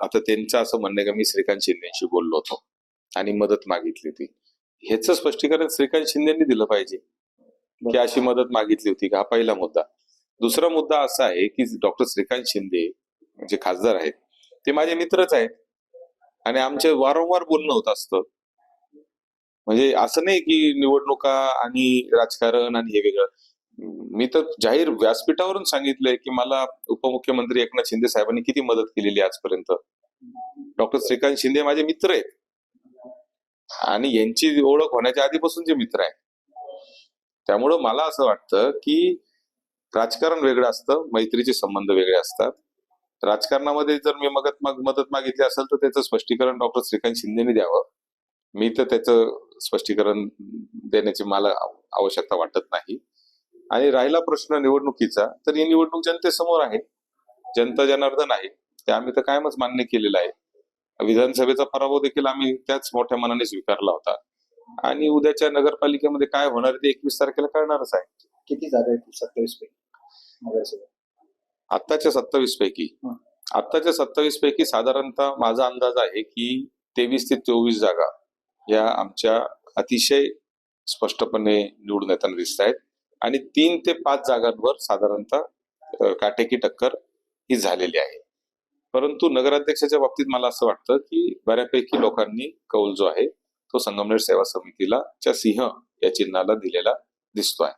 आता त्यांचं असं म्हणणं का मी श्रीकांत शिंदेशी बोललो होतो आणि मदत मागितली होती. ह्याचं स्पष्टीकरण श्रीकांत शिंदेनी दिलं पाहिजे. की अशी मदत मागितली होती का? हा पहिला मुद्दा. दुसरा मुद्दा असा आहे की डॉक्टर श्रीकांत शिंदे जे खासदार आहेत ते माझे मित्रच आहेत. आणि आमचे वारंवार बोलणं होत असतं. म्हणजे असं नाही की निवडणुका आणि राजकारण आणि हे वेगळं. मी तर जाहीर व्यासपीठावरून सांगितलंय की मला उपमुख्यमंत्री एकनाथ शिंदे साहेबांनी किती मदत केलेली आहे आजपर्यंत? डॉक्टर श्रीकांत शिंदे माझे मित्र आहेत. आणि यांची ओळख होण्याच्या आधीपासूनचे मित्र आहेत त्यामुळं मला असं वाटतं की राजकारण वेगळं असतं मैत्रीचे संबंध वेगळे असतात. राजकारणामध्ये जर मी मगत मदत मागितली असेल तर त्याचं स्पष्टीकरण डॉक्टर श्रीकांत शिंदेने द्यावं. मी तर त्याचं स्पष्टीकरण देण्याची मला आवश्यकता वाटत नाही. आणि राहिला प्रश्न निवडणुकीचा तर ही निवडणूक जनतेसमोर आहे. जनता जनार्दन आहे. ते आम्ही तर कायमच मान्य केलेलं आहे. विधानसभेचा पराभव देखील आम्ही त्याच मोठ्या मनाने स्वीकारला होता. आणि उद्याच्या नगरपालिकेमध्ये काय होणार ते एकवीस तारखेला कळणारच आहे. किती जागा आहेत सत्तावीस पैकी? आत्ताच्या सत्तावीस पैकी. आत्ताच्या सत्तावीस पैकी साधारणतः माझा अंदाज आहे की तेवीस ते चोवीस जागा या आमच्या अतिशय स्पष्टपणे निवडून येताना दिसत आहेत आणि तीन ते पाच जागांवर साधारणतः काटेकी टक्कर ही झालेली आहे. परंतु नगराध्यक्षाच्या बाबतीत मला असं वाटतं की बऱ्यापैकी लोकांनी कौल जो आहे तो संगमनेर सेवा समितीला च्या सिंह या चिन्हाला दिलेला दिसतो आहे